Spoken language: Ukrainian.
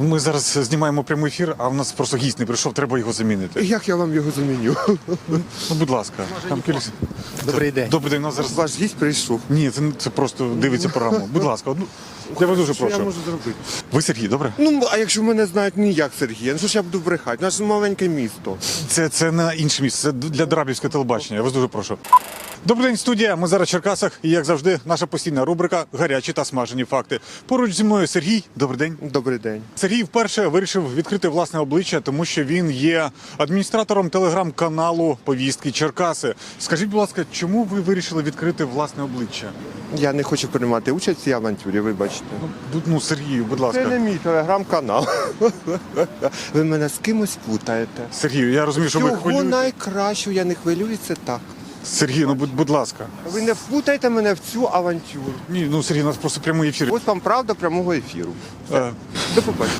Ми зараз знімаємо прямий ефір, а в нас просто гість не прийшов, треба його замінити. Як я вам його заміню? Ну, будь ласка, там кілька... Добрий день. Добрий день, у нас зараз. Ваш гість прийшов. Ні, це, це просто дивиться програму. Будь ласка, одну. Я вас дуже Що я прошу. можу зробити? Ви Сергій, добре? Ну, а якщо мене знають не як Сергія, ну що ж я буду брехати? У нас ж маленьке місто. Це, це на інше місце, це для Драбівського телебачення. Я вас дуже прошу. Добрий день, студія. Ми зараз в Черкасах. І як завжди, наша постійна рубрика Гарячі та смажені факти. Поруч зі мною Сергій. Добрий день. Добрий день. Сергій вперше вирішив відкрити власне обличчя, тому що він є адміністратором телеграм-каналу Повістки Черкаси. Скажіть, будь ласка, чому ви вирішили відкрити власне обличчя? Я не хочу приймати участь в авантюрі, вибачте. Ну, ну Сергію, будь Це ласка. не мій телеграм-канал. Ви мене з кимось путаєте. Сергію, я розумію, що ви Чого хвилюєте. найкращого, я не хвилююся так. Сергій, ну будь, будь ласка. Ви не впутайте мене в цю авантюру. Ні, ну Сергій, у нас просто прямий ефір. Ось вам правда прямого ефіру. Е, До побачення.